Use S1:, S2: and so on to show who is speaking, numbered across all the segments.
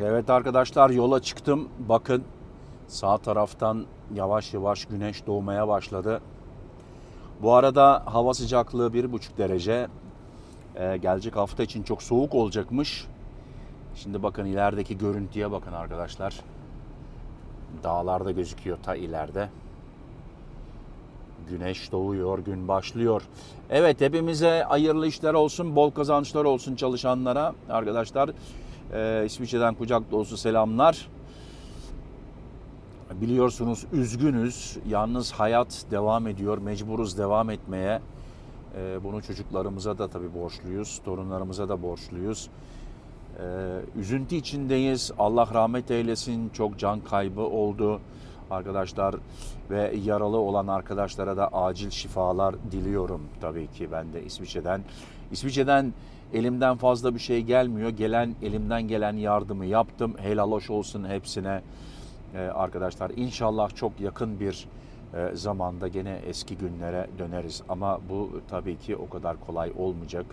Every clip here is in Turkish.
S1: Evet arkadaşlar yola çıktım. Bakın sağ taraftan yavaş yavaş güneş doğmaya başladı. Bu arada hava sıcaklığı 1,5 derece. Ee, gelecek hafta için çok soğuk olacakmış. Şimdi bakın ilerideki görüntüye bakın arkadaşlar. Dağlarda gözüküyor ta ileride. Güneş doğuyor, gün başlıyor. Evet hepimize hayırlı işler olsun, bol kazançlar olsun çalışanlara arkadaşlar. Ee, İsviçre'den kucak dolusu selamlar. Biliyorsunuz üzgünüz. Yalnız hayat devam ediyor. Mecburuz devam etmeye. Ee, bunu çocuklarımıza da tabii borçluyuz. Torunlarımıza da borçluyuz. Ee, üzüntü içindeyiz. Allah rahmet eylesin. Çok can kaybı oldu arkadaşlar ve yaralı olan arkadaşlara da acil şifalar diliyorum tabii ki ben de İsviçre'den. İsviçre'den elimden fazla bir şey gelmiyor. Gelen elimden gelen yardımı yaptım. Helal hoş olsun hepsine. Ee, arkadaşlar inşallah çok yakın bir e, zamanda gene eski günlere döneriz. Ama bu tabii ki o kadar kolay olmayacak.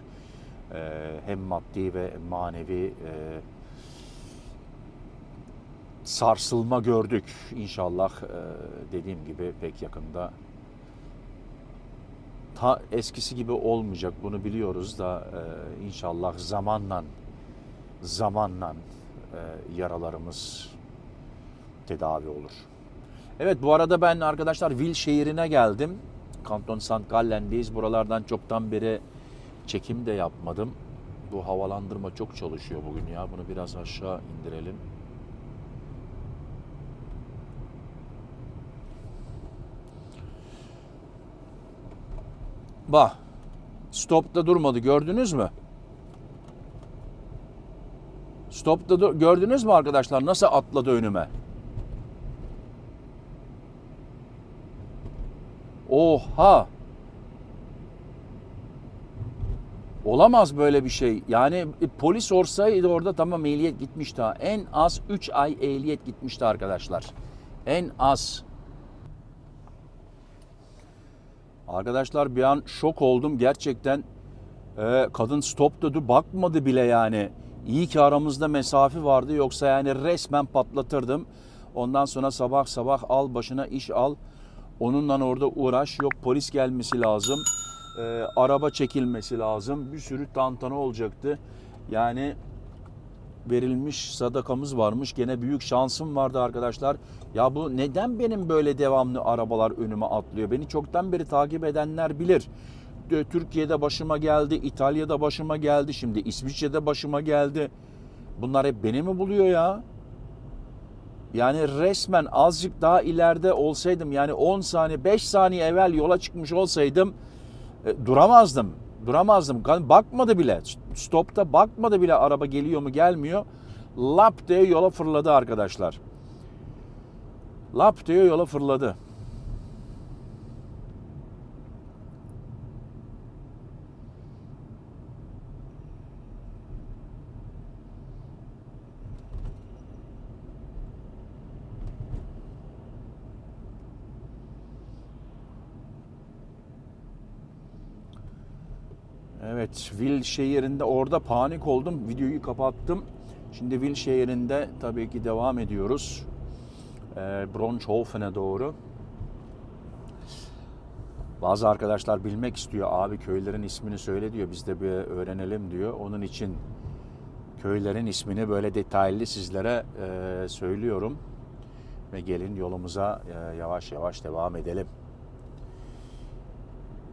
S1: Ee, hem maddi ve manevi e, sarsılma gördük. İnşallah e, dediğim gibi pek yakında ta eskisi gibi olmayacak bunu biliyoruz da e, inşallah zamanla zamanla e, yaralarımız tedavi olur. Evet bu arada ben arkadaşlar Vil şehrine geldim. Kanton St. Gallen'deyiz. Buralardan çoktan beri çekim de yapmadım. Bu havalandırma çok çalışıyor bugün ya. Bunu biraz aşağı indirelim. Bak. Stopta durmadı gördünüz mü? Stopta dur gördünüz mü arkadaşlar nasıl atladı önüme? Oha! Olamaz böyle bir şey. Yani e, polis olsaydı orada tamam ehliyet gitmiş daha. En az 3 ay ehliyet gitmişti arkadaşlar. En az. Arkadaşlar bir an şok oldum gerçekten. Ee, kadın stop dedi bakmadı bile yani. İyi ki aramızda mesafe vardı yoksa yani resmen patlatırdım. Ondan sonra sabah sabah al başına iş al. Onunla orada uğraş. Yok polis gelmesi lazım. Ee, araba çekilmesi lazım. Bir sürü tantana olacaktı. Yani verilmiş sadakamız varmış. Gene büyük şansım vardı arkadaşlar. Ya bu neden benim böyle devamlı arabalar önüme atlıyor? Beni çoktan beri takip edenler bilir. Türkiye'de başıma geldi, İtalya'da başıma geldi, şimdi İsviçre'de başıma geldi. Bunlar hep beni mi buluyor ya? Yani resmen azıcık daha ileride olsaydım yani 10 saniye 5 saniye evvel yola çıkmış olsaydım e, duramazdım. Duramazdım. Bakmadı bile. Stopta bakmadı bile araba geliyor mu gelmiyor. Lap diye yola fırladı arkadaşlar. Lap diye yola fırladı. Evet, Vil şehrinde orada panik oldum. Videoyu kapattım. Şimdi Vil şehrinde tabii ki devam ediyoruz. Ee, Bronschhofen'e doğru. Bazı arkadaşlar bilmek istiyor. Abi köylerin ismini söyle diyor. Biz de bir öğrenelim diyor. Onun için köylerin ismini böyle detaylı sizlere e, söylüyorum. Ve gelin yolumuza e, yavaş yavaş devam edelim.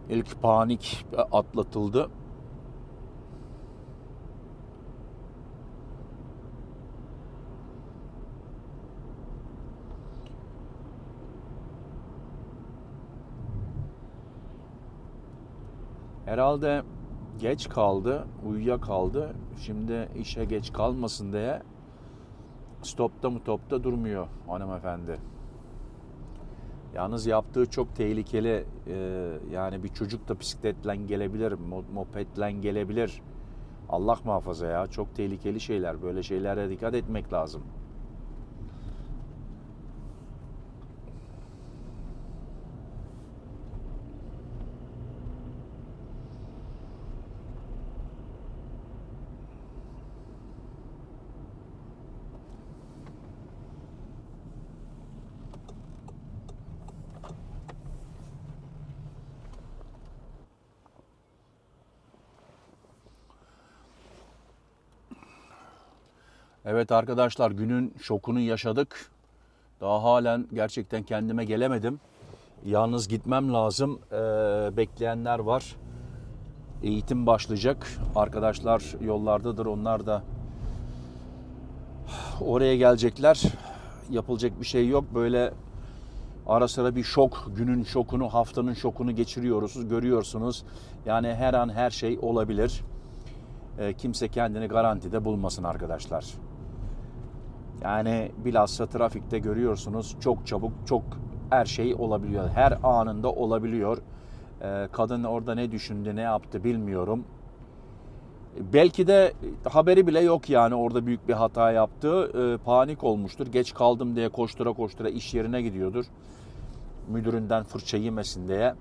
S1: İlk panik atlatıldı. Herhalde geç kaldı, uyuyakaldı. Şimdi işe geç kalmasın diye stopta mı topta durmuyor hanımefendi. Yalnız yaptığı çok tehlikeli. Ee, yani bir çocuk da bisikletle gelebilir, mo- mopetle gelebilir. Allah muhafaza ya. Çok tehlikeli şeyler. Böyle şeylere dikkat etmek lazım. Evet arkadaşlar günün şokunu yaşadık. Daha halen gerçekten kendime gelemedim. Yalnız gitmem lazım. Ee, bekleyenler var. Eğitim başlayacak. Arkadaşlar yollardadır. Onlar da oraya gelecekler. Yapılacak bir şey yok. Böyle ara sıra bir şok, günün şokunu, haftanın şokunu geçiriyoruz. Görüyorsunuz. Yani her an her şey olabilir. Ee, kimse kendini garantide bulmasın arkadaşlar. Yani bilhassa trafikte görüyorsunuz çok çabuk çok her şey olabiliyor. Her anında olabiliyor. Ee, kadın orada ne düşündü ne yaptı bilmiyorum. Belki de haberi bile yok yani orada büyük bir hata yaptı. Ee, panik olmuştur. Geç kaldım diye koştura koştura iş yerine gidiyordur. Müdüründen fırça yemesin diye.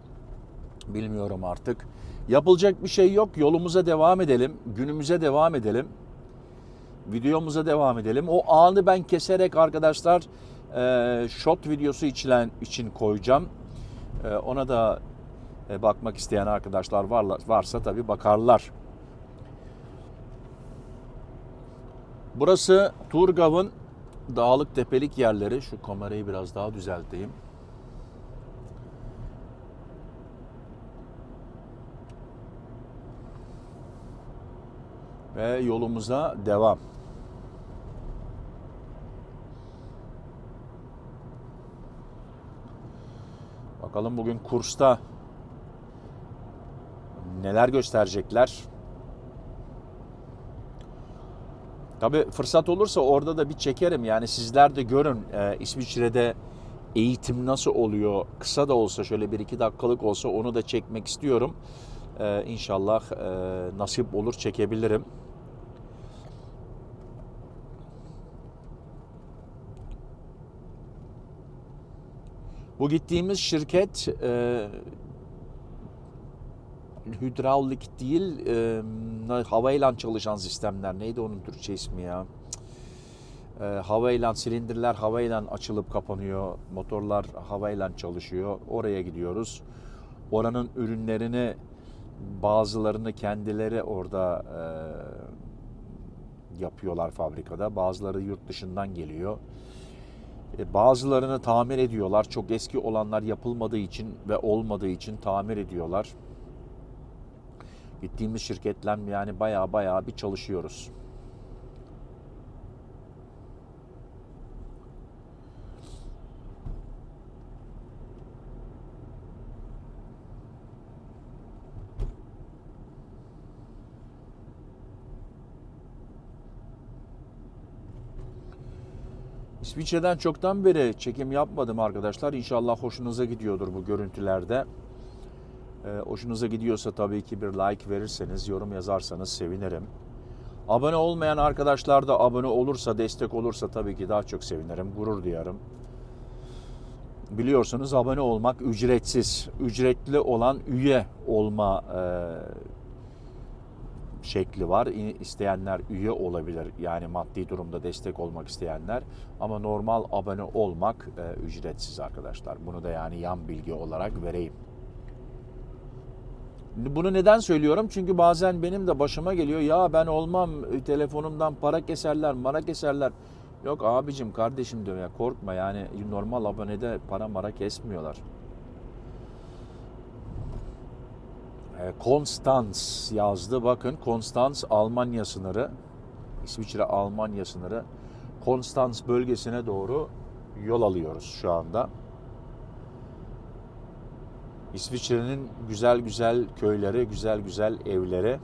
S1: Bilmiyorum artık. Yapılacak bir şey yok. Yolumuza devam edelim. Günümüze devam edelim videomuza devam edelim. O anı ben keserek arkadaşlar e, shot videosu içilen için koyacağım. E, ona da e, bakmak isteyen arkadaşlar varlar, varsa tabi bakarlar. Burası Turgav'ın dağlık tepelik yerleri. Şu kamerayı biraz daha düzelteyim. Ve yolumuza devam. Bakalım bugün kursta neler gösterecekler. Tabi fırsat olursa orada da bir çekerim. Yani sizler de görün e, İsviçre'de eğitim nasıl oluyor. Kısa da olsa şöyle bir iki dakikalık olsa onu da çekmek istiyorum. E, inşallah e, nasip olur çekebilirim. Bu gittiğimiz şirket e, hidravlik değil, e, havayla çalışan sistemler. Neydi onun Türkçe ismi ya? E, havayla, silindirler havayla açılıp kapanıyor. Motorlar havayla çalışıyor. Oraya gidiyoruz. Oranın ürünlerini bazılarını kendileri orada e, yapıyorlar fabrikada. Bazıları yurt dışından geliyor. E, bazılarını tamir ediyorlar. Çok eski olanlar yapılmadığı için ve olmadığı için tamir ediyorlar. Gittiğimiz şirketler yani baya baya bir çalışıyoruz. İsviçre'den çoktan beri çekim yapmadım arkadaşlar. İnşallah hoşunuza gidiyordur bu görüntülerde. Ee, hoşunuza gidiyorsa tabii ki bir like verirseniz, yorum yazarsanız sevinirim. Abone olmayan arkadaşlar da abone olursa, destek olursa tabii ki daha çok sevinirim, gurur duyarım. Biliyorsunuz abone olmak ücretsiz. Ücretli olan üye olma e, şekli var. İsteyenler üye olabilir. Yani maddi durumda destek olmak isteyenler. Ama normal abone olmak e, ücretsiz arkadaşlar. Bunu da yani yan bilgi olarak vereyim. Bunu neden söylüyorum? Çünkü bazen benim de başıma geliyor. Ya ben olmam telefonumdan para keserler, mara keserler. Yok abicim kardeşim diyor ya korkma yani normal abonede para mara kesmiyorlar. Konstans yazdı. Bakın Konstans Almanya sınırı. İsviçre Almanya sınırı. Konstans bölgesine doğru yol alıyoruz şu anda. İsviçre'nin güzel güzel köyleri, güzel güzel evleri.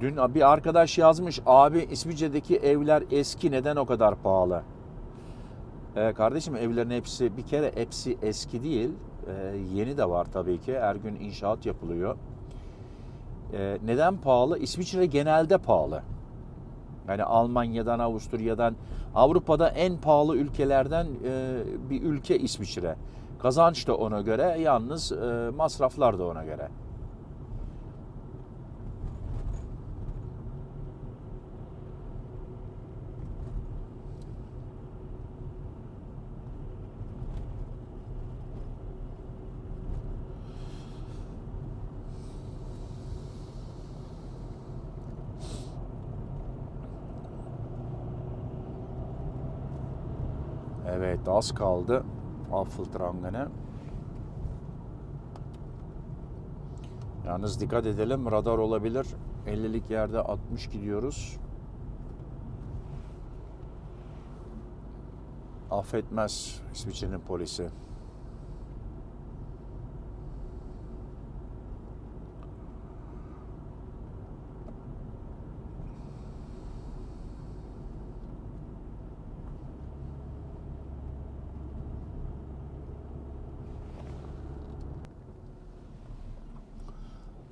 S1: Dün bir arkadaş yazmış, abi İsviçre'deki evler eski neden o kadar pahalı? Ee, kardeşim evlerin hepsi bir kere hepsi eski değil. Ee, yeni de var tabii ki. Her gün inşaat yapılıyor. Ee, neden pahalı? İsviçre genelde pahalı. Yani Almanya'dan, Avusturya'dan, Avrupa'da en pahalı ülkelerden e, bir ülke İsviçre. Kazanç da ona göre, yalnız e, masraflar da ona göre. Evet az kaldı Affeltrangen'e. Yalnız dikkat edelim radar olabilir. 50'lik yerde 60 gidiyoruz. Affetmez İsviçre'nin polisi.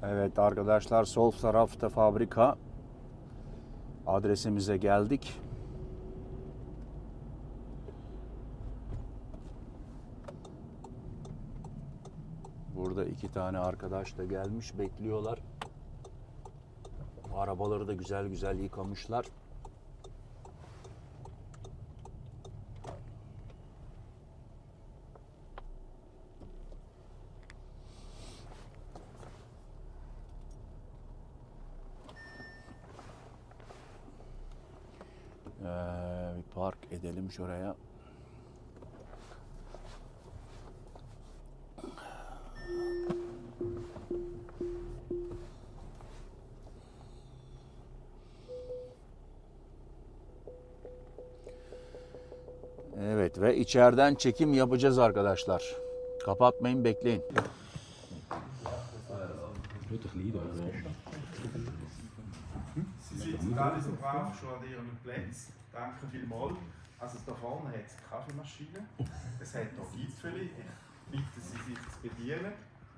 S1: Evet arkadaşlar sol tarafta fabrika. Adresimize geldik. Burada iki tane arkadaş da gelmiş bekliyorlar. Arabaları da güzel güzel yıkamışlar. Ee, bir park edelim şuraya. Evet ve içeriden çekim yapacağız arkadaşlar. Kapatmayın bekleyin.
S2: Sie sitzen alle so brav schon an ihren Plätzen. Danke vielmals. Also da vorne hat es Kaffeemaschine. Es hat noch Gipfel. Ich bitte Sie, sich zu bedienen.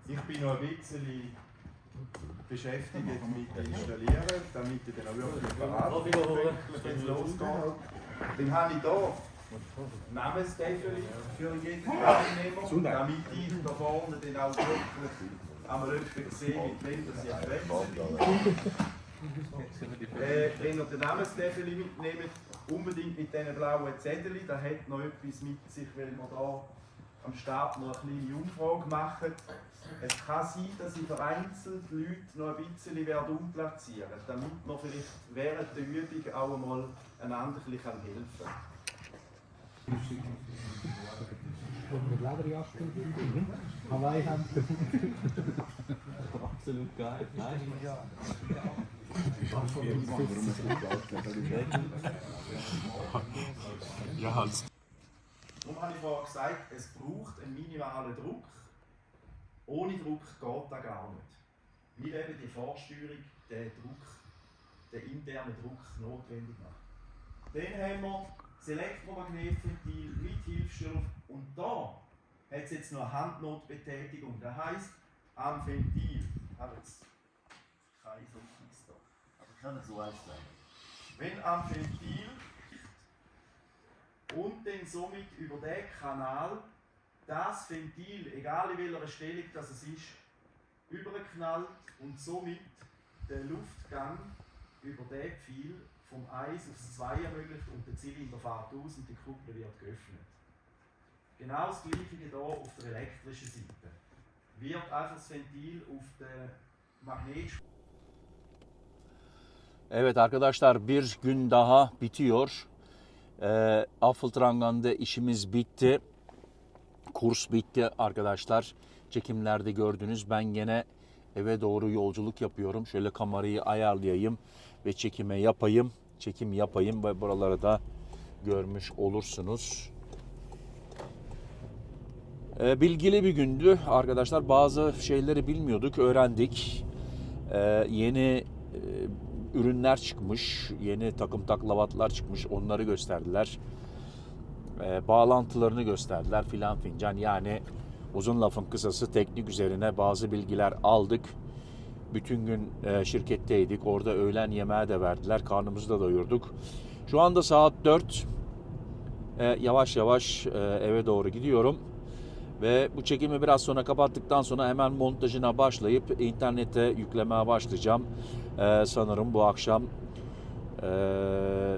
S2: Ich bin noch ein bisschen beschäftigt mit Installieren, damit ich dann auch wirklich bin, es losgeht. Dann habe ich hier Namenstäfel für jeden Teilnehmer, damit ich da vorne dann auch wirklich einmal jemanden sehe, mit wem das ich am Wechsel äh, wenn ihr den Namenslöffel mitnehmt, unbedingt mit diesen blauen Zettel. Da hat noch etwas mit sich, weil wir hier am Start noch eine kleine Umfrage machen. Es kann sein, dass ich vereinzelt Leute noch ein bisschen werden umplatzieren damit wir vielleicht während der Übung auch einmal einander ein bisschen helfen kann.
S3: Hawaii-Hemd.
S4: Absolut geil. Nein.
S2: Darum habe ich vorher gesagt, es braucht einen minimalen Druck. Ohne Druck geht das gar nicht. Wir eben die Vorsteuerung, den Druck, den internen Druck notwendig macht. Dann haben wir das Elektromagnetventil mit Hilfsstoff und da hat es jetzt noch Handnotbetätigung. Das heisst, am Ventil, habe jetzt keine Suchnis
S4: kann so eins sein.
S2: Wenn am Ventil und dann somit über den Kanal das Ventil, egal in welcher Stellung das es ist, überknallt und somit der Luftgang über den Pfeil vom 1 aufs 2 ermöglicht und der Zylinder fährt aus und die Kuppel wird geöffnet. Genau das gleiche hier auf der elektrischen Seite. Wird einfach das Ventil auf der Magnet
S1: Evet arkadaşlar bir gün daha bitiyor. Ee, Affeltrangan'da işimiz bitti. Kurs bitti arkadaşlar. Çekimlerde gördünüz. Ben gene eve doğru yolculuk yapıyorum. Şöyle kamerayı ayarlayayım ve çekime yapayım. Çekim yapayım ve buraları da görmüş olursunuz. Ee, bilgili bir gündü arkadaşlar. Bazı şeyleri bilmiyorduk, öğrendik. Ee, yeni e, ürünler çıkmış, yeni takım taklavatlar çıkmış. Onları gösterdiler. Ee, bağlantılarını gösterdiler filan fincan. Yani uzun lafın kısası teknik üzerine bazı bilgiler aldık. Bütün gün e, şirketteydik. Orada öğlen yemeği de verdiler. Karnımızı da doyurduk. Şu anda saat 4. Ee, yavaş yavaş e, eve doğru gidiyorum. Ve bu çekimi biraz sonra kapattıktan sonra hemen montajına başlayıp internete yüklemeye başlayacağım. Ee, sanırım bu akşam ee,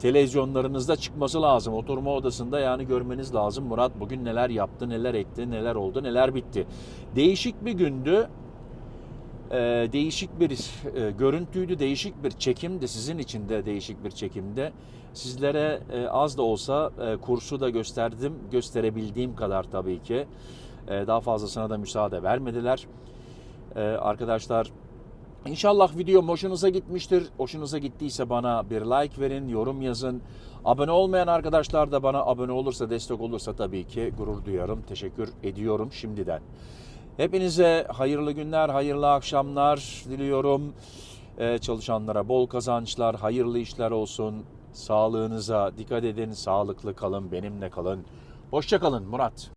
S1: televizyonlarınızda çıkması lazım. Oturma odasında yani görmeniz lazım. Murat bugün neler yaptı, neler etti, neler oldu, neler bitti. Değişik bir gündü. Ee, değişik bir e, görüntüydü, değişik bir çekimdi. Sizin için de değişik bir çekimde. Sizlere e, az da olsa e, kursu da gösterdim. Gösterebildiğim kadar tabii ki. E, daha fazlasına da müsaade vermediler. E, arkadaşlar İnşallah videom hoşunuza gitmiştir. Hoşunuza gittiyse bana bir like verin, yorum yazın. Abone olmayan arkadaşlar da bana abone olursa, destek olursa tabii ki gurur duyarım. Teşekkür ediyorum şimdiden. Hepinize hayırlı günler, hayırlı akşamlar diliyorum. Ee, çalışanlara bol kazançlar, hayırlı işler olsun. Sağlığınıza dikkat edin, sağlıklı kalın, benimle kalın. Hoşça kalın Murat.